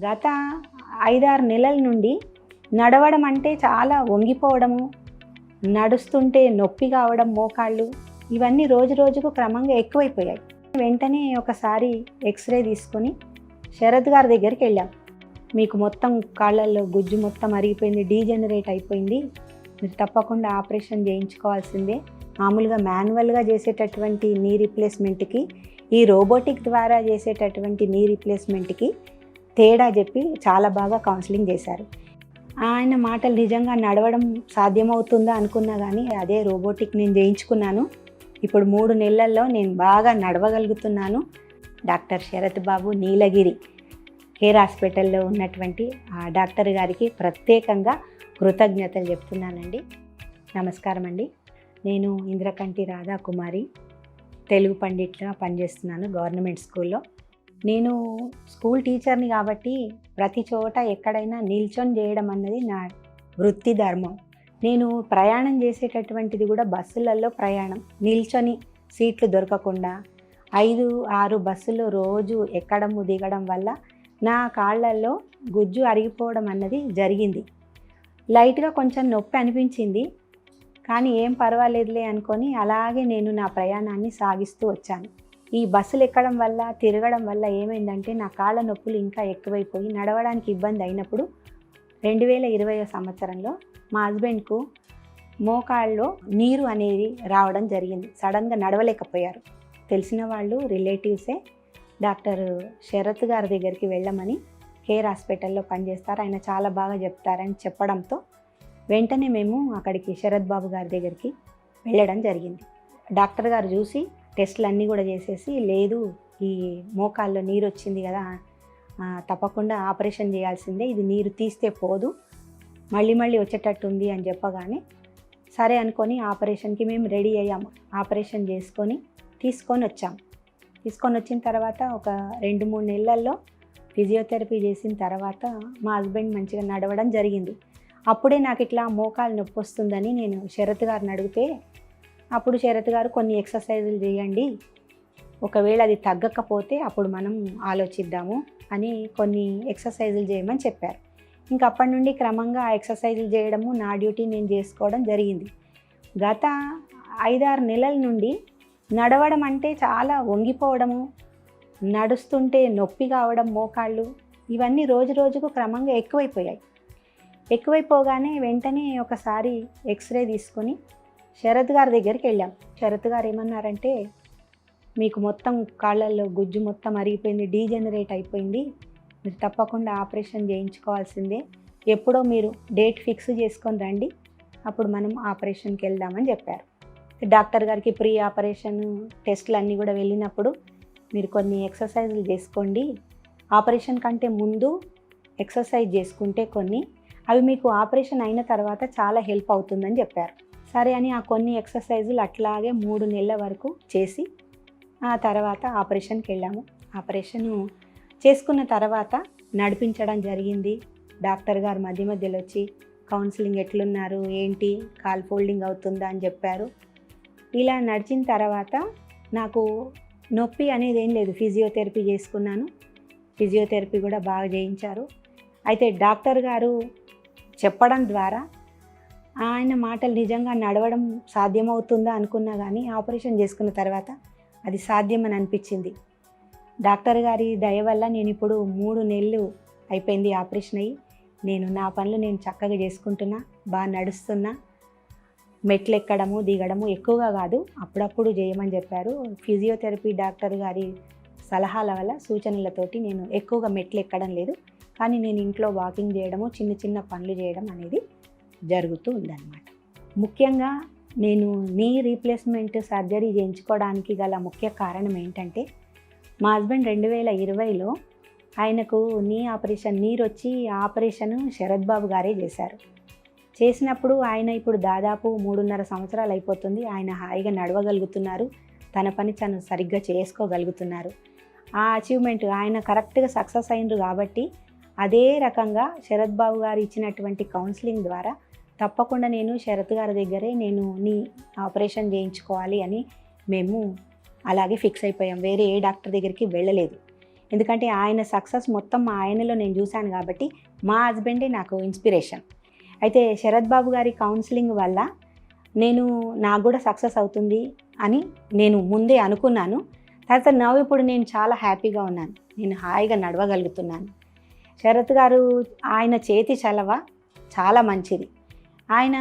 గత ఐదారు నెలల నుండి నడవడం అంటే చాలా వంగిపోవడము నడుస్తుంటే నొప్పి కావడం మోకాళ్ళు ఇవన్నీ రోజు రోజుకు క్రమంగా ఎక్కువైపోయాయి. వెంటనే ఒకసారి ఎక్స్రే తీసుకొని శరత్ గారి దగ్గరికి వెళ్ళాం. మీకు మొత్తం కాళ్ళల్లో గుజ్జు మొత్తం అరిగిపోయింది డీజనరేట్ అయిపోయింది. మీరు తప్పకుండా ఆపరేషన్ చేయించుకోవాల్సిందే. మామూలుగా మాన్యువల్గా చేసేటటువంటి నీ రీప్లేస్మెంట్కి ఈ రోబోటిక్ ద్వారా చేసేటటువంటి నీ రీప్లేస్మెంట్కి తేడా చెప్పి చాలా బాగా కౌన్సిలింగ్ చేశారు. ఆయన మాటలు నిజంగా నడవడం సాధ్యమవుతుందా అనుకున్నా కానీ అదే రోబోటిక్ నేను చేయించుకున్నాను. ఇప్పుడు మూడు నెలల్లో నేను బాగా నడవగలుగుతున్నాను. డాక్టర్ శరత్ బాబు నీలగిరి కేర్ హాస్పిటల్లో ఉన్నటువంటి ఆ డాక్టర్ గారికి ప్రత్యేకంగా కృతజ్ఞతలు చెప్తున్నానండి. నమస్కారం అండి. నేను ఇంద్రకంటి రాధాకుమారి తెలుగు పండిట్గా పనిచేస్తున్నాను గవర్నమెంట్ స్కూల్లో. నేను స్కూల్ టీచర్ని కాబట్టి ప్రతి చోట ఎక్కడైనా నిల్చొని చేయడం అన్నది నా వృత్తి ధర్మం. నేను ప్రయాణం చేసేటటువంటిది కూడా బస్సులలో ప్రయాణం. నిల్చొని సీట్లు దొరకకుండా ఐదు ఆరు బస్సులు రోజు ఎక్కడము దిగడం వల్ల నా కాళ్ళల్లో గుజ్జు అరిగిపోవడం అన్నది జరిగింది. లైట్గా కొంచెం నొప్పి అనిపించింది. కానీ ఏం పర్వాలేదులే అనుకొని అలాగే నేను నా ప్రయాణాన్ని సాగిస్తూ వచ్చాను. ఈ బస్సులు ఎక్కడం వల్ల తిరగడం వల్ల ఏమైందంటే నా కాళ్ళ నొప్పులు ఇంకా ఎక్కువైపోయి నడవడానికి ఇబ్బంది అయినప్పుడు రెండు వేల ఇరవై సంవత్సరంలో మా హస్బెండ్కు మోకాళ్ళలో నీరు అనేది రావడం జరిగింది. సడన్గా నడవలేకపోయారు. తెలిసిన వాళ్ళు రిలేటివ్సే డాక్టర్ శరత్ గారి దగ్గరికి వెళ్ళమని కేర్ హాస్పిటల్లో పనిచేస్తారు. ఆయన చాలా బాగా చెప్తారని చెప్పడంతో వెంటనే మేము అక్కడికి శరత్ బాబు గారి దగ్గరికి వెళ్ళడం జరిగింది. డాక్టర్ గారు చూసి టెస్ట్లు అన్నీ కూడా చేసేసి లేదు ఈ మోకాల్లో నీరు వచ్చింది కదా తప్పకుండా ఆపరేషన్ చేయాల్సిందే ఇది నీరు తీస్తే పోదు మళ్ళీ మళ్ళీ వచ్చేటట్టు ఉంది అని చెప్పగానే సరే అనుకొని ఆపరేషన్కి మేము రెడీ అయ్యాము. ఆపరేషన్ చేసుకొని తీసుకొని వచ్చాం తీసుకొని వచ్చిన తర్వాత ఒక రెండు మూడు నెలల్లో ఫిజియోథెరపీ చేసిన తర్వాత మా హస్బెండ్ మంచిగా నడవడం జరిగింది. అప్పుడే నాకు ఇట్లా మోకాలు నొప్పి వస్తుందని నేను శరత్ గారిని అడిగితే అప్పుడు శరత్ గారు కొన్ని ఎక్సర్సైజులు చేయండి. ఒకవేళ అది తగ్గకపోతే అప్పుడు మనం ఆలోచిద్దాము అని కొన్ని ఎక్సర్సైజులు చేయమని చెప్పారు. ఇంకా అప్పటి నుండి క్రమంగా ఆ ఎక్సర్సైజులు చేయడము నా డ్యూటీ నేను చేసుకోవడం జరిగింది. గత ఐదారు నెలల నుండి నడవడం అంటే చాలా వంగిపోవడము నడుస్తుంటే నొప్పి కావడం మోకాళ్ళు ఇవన్నీ రోజు రోజుకు క్రమంగా ఎక్కువైపోయాయి. ఎక్కువైపోగానే వెంటనే ఒకసారి ఎక్స్రే తీసుకొని శరత్ గారి దగ్గరికి వెళ్ళాం. శరత్ గారు ఏమన్నారంటే మీకు మొత్తం కాళ్ళల్లో గుజ్జు మొత్తం అరిగిపోయింది డీజనరేట్ అయిపోయింది. మీరు తప్పకుండా ఆపరేషన్ చేయించుకోవాల్సిందే. ఎప్పుడో మీరు డేట్ ఫిక్స్ చేసుకొని రండి. అప్పుడు మనం ఆపరేషన్కి వెళ్దామని చెప్పారు. డాక్టర్ గారికి ప్రీ ఆపరేషన్ టెస్టులు అన్నీ కూడా వెళ్ళినప్పుడు మీరు కొన్ని ఎక్సర్సైజులు చేసుకోండి. ఆపరేషన్ కంటే ముందు ఎక్సర్సైజ్ చేసుకుంటే కొన్ని. అవి మీకు ఆపరేషన్ అయిన తర్వాత చాలా హెల్ప్ అవుతుందని చెప్పారు. సరే అని ఆ కొన్ని ఎక్సర్సైజులు అట్లాగే మూడు నెలల వరకు చేసి ఆ తర్వాత ఆపరేషన్కి వెళ్ళాము. ఆపరేషను చేసుకున్న తర్వాత నడిపించడం జరిగింది. డాక్టర్ గారు మధ్య మధ్యలో వచ్చి కౌన్సిలింగ్ ఎట్లున్నారు? ఏంటి? కాల్ ఫోల్డింగ్ అవుతుందా? అని చెప్పారు. ఇలా నడిచిన తర్వాత నాకు నొప్పి అనేది ఏం లేదు. ఫిజియోథెరపీ చేసుకున్నాను. ఫిజియోథెరపీ కూడా బాగా చేయించారు. అయితే డాక్టర్ గారు చెప్పడం ద్వారా ఆయన మాటలు నిజంగా నడవడం సాధ్యమవుతుందా అనుకున్నా కానీ ఆపరేషన్ చేసుకున్న తర్వాత అది సాధ్యమని అనిపించింది. డాక్టర్ గారి దయ వల్ల నేను ఇప్పుడు మూడు నెలలు అయిపోయింది ఆపరేషన్ అయ్యి. నేను నా పనులు నేను చక్కగా చేసుకుంటున్నా బాగా నడుస్తున్నా. మెట్లు ఎక్కడము దిగడము ఎక్కువగా కాదు అప్పుడప్పుడు చేయమని చెప్పారు. ఫిజియోథెరపీ డాక్టర్ గారి సలహాల వల్ల సూచనలతోటి నేను ఎక్కువగా మెట్లు ఎక్కడం లేదు. కానీ నేను ఇంట్లో వాకింగ్ చేయడము చిన్న చిన్న పనులు చేయడం అనేది జరుగుతూ ఉందన్నమాట. ముఖ్యంగా నేను నీ రీప్లేస్మెంట్ సర్జరీ చేయించుకోవడానికి గల ముఖ్య కారణం ఏంటంటే మా హస్బెండ్ రెండు వేల ఇరవైలో ఆయనకు నీ ఆపరేషన్ నీరు వచ్చి ఆపరేషన్ శరత్ బాబు గారే చేశారు. చేసినప్పుడు ఆయన ఇప్పుడు దాదాపు మూడున్నర సంవత్సరాలు అయిపోతుంది. ఆయన హాయిగా నడవగలుగుతున్నారు. తన పని తను సరిగ్గా చేసుకోగలుగుతున్నారు. ఆ అచీవ్మెంట్ ఆయన కరెక్ట్గా సక్సెస్ అయినరు కాబట్టి అదే రకంగా శరత్ బాబు గారు ఇచ్చినటువంటి కౌన్సిలింగ్ ద్వారా తప్పకుండా నేను శరత్ గారి దగ్గరే నేను నీ ఆపరేషన్ చేయించుకోవాలి అని మేము అలాగే ఫిక్స్ అయిపోయాం. వేరే ఏ డాక్టర్ దగ్గరికి వెళ్ళలేదు. ఎందుకంటే ఆయన సక్సెస్ మొత్తం మా ఆయనలో నేను చూశాను కాబట్టి మా హస్బెండే నాకు ఇన్స్పిరేషన్. అయితే శరత్ బాబు గారి కౌన్సిలింగ్ వల్ల నేను నాకు కూడా సక్సెస్ అవుతుంది అని నేను ముందే అనుకున్నాను. తర్వాత నవ్వు ఇప్పుడు నేను చాలా హ్యాపీగా ఉన్నాను. నేను హాయిగా నడవగలుగుతున్నాను. శరత్ గారు ఆయన చేతి చలవ చాలా మంచిది. ఆయన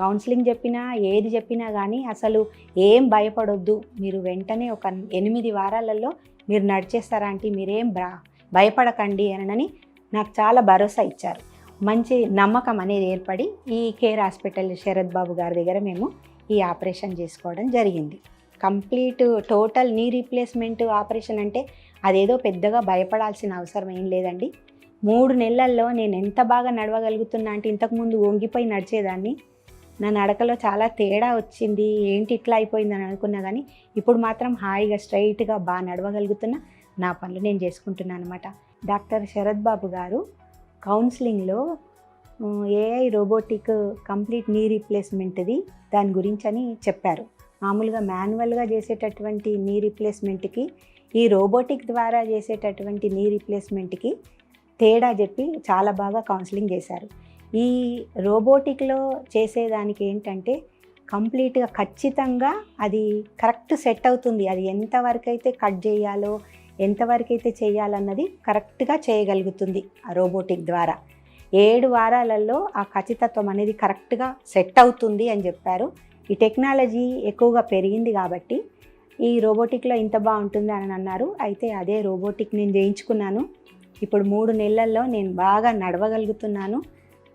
కౌన్సిలింగ్ చెప్పినా ఏది చెప్పినా కానీ అసలు ఏం భయపడొద్దు. మీరు వెంటనే ఒక ఎనిమిది వారాలలో మీరు నడిచేస్తారా అంటే మీరేం బ్రా భయపడకండి అనని నాకు చాలా భరోసా ఇచ్చారు. మంచి నమ్మకం అనేది ఏర్పడి ఈ కేర్ హాస్పిటల్ శరత్ బాబు గారి దగ్గర మేము ఈ ఆపరేషన్ చేసుకోవడం జరిగింది. Complete total knee replacement operation అంటే అదేదో పెద్దగా భయపడాల్సిన అవసరం ఏం లేదండి. మూడు నెలల్లో నేను ఎంత బాగా నడవగలుగుతున్నా అంటే ఇంతకుముందు వంగిపోయి నడిచేదాన్ని. నా నడకలో చాలా తేడా వచ్చింది. ఏంటి ఇట్లా అయిపోయిందని అనుకున్నా కానీ ఇప్పుడు మాత్రం హాయిగా స్ట్రైట్గా బాగా నడవగలుగుతున్నా. నా పనులు నేను చేసుకుంటున్నాను అనమాట డాక్టర్ శరత్ బాబు గారు కౌన్సిలింగ్లో ఏఐ రోబోటిక్ కంప్లీట్ నీ రీప్లేస్మెంట్ది దాని గురించి అని చెప్పారు. మామూలుగా మాన్యువల్గా చేసేటటువంటి నీ రీప్లేస్మెంట్కి ఈ రోబోటిక్ ద్వారా చేసేటటువంటి నీ రీప్లేస్మెంట్కి తేడా చెప్పి చాలా బాగా కౌన్సిలింగ్ చేశారు. ఈ రోబోటిక్లో చేసేదానికి ఏంటంటే కంప్లీట్గా ఖచ్చితంగా అది కరెక్ట్ సెట్ అవుతుంది. అది ఎంతవరకు అయితే కట్ చేయాలో ఎంతవరకు అయితే చేయాలన్నది కరెక్ట్గా చేయగలుగుతుంది ఆ రోబోటిక్ ద్వారా. ఏడు వారాలలో ఆ ఖచ్చితత్వం అనేది కరెక్ట్గా సెట్ అవుతుంది అని చెప్పారు. ఈ టెక్నాలజీ ఎక్కువగా పెరిగింది కాబట్టి ఈ రోబోటిక్లో ఇంత బాగుంటుంది అని అన్నారు. అయితే అదే రోబోటిక్ నేను చేయించుకున్నాను. ఇప్పుడు మూడు నెలల్లో నేను బాగా నడవగలుగుతున్నాను.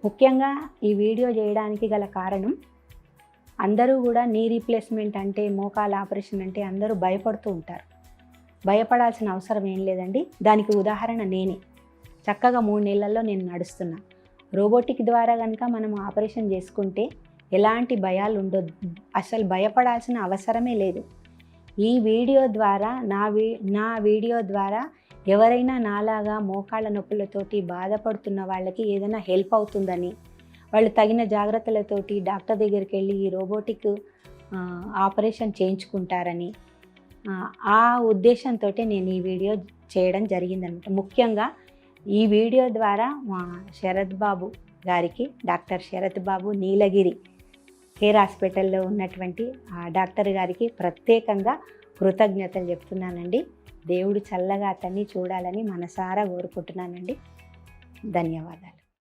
ముఖ్యంగా ఈ వీడియో చేయడానికి గల కారణం అందరూ కూడా నీ రీప్లేస్మెంట్ అంటే మోకాల ఆపరేషన్ అంటే అందరూ భయపడుతూ ఉంటారు. భయపడాల్సిన అవసరం ఏం లేదండి. దానికి ఉదాహరణ నేనే. చక్కగా మూడు నెలల్లో నేను నడుస్తున్నా. రోబోటిక్ ద్వారా కనుక మనం ఆపరేషన్ చేసుకుంటే ఎలాంటి భయాలు ఉండొద్దు. అసలు భయపడాల్సిన అవసరమే లేదు. ఈ వీడియో ద్వారా నా వీ నా వీడియో ద్వారా ఎవరైనా నాలాగా మోకాళ్ళ నొప్పులతోటి బాధపడుతున్న వాళ్ళకి ఏదైనా హెల్ప్ అవుతుందని వాళ్ళు తగిన జాగ్రత్తలతోటి డాక్టర్ దగ్గరికి వెళ్ళి ఈ రోబోటిక్ ఆపరేషన్ చేయించుకుంటారని ఆ ఉద్దేశంతో నేను ఈ వీడియో చేయడం జరిగిందనమాట. ముఖ్యంగా ఈ వీడియో ద్వారా మా శరత్ బాబు గారికి డాక్టర్ శరత్ బాబు నీలగిరి కేర్ హాస్పిటల్లో ఉన్నటువంటి ఆ డాక్టర్ గారికి ప్రత్యేకంగా కృతజ్ఞతలు చెప్తున్నానండి. దేవుడు చల్లగా అతన్ని చూడాలని మనసారా కోరుకుంటున్నానండి. ధన్యవాదాలు.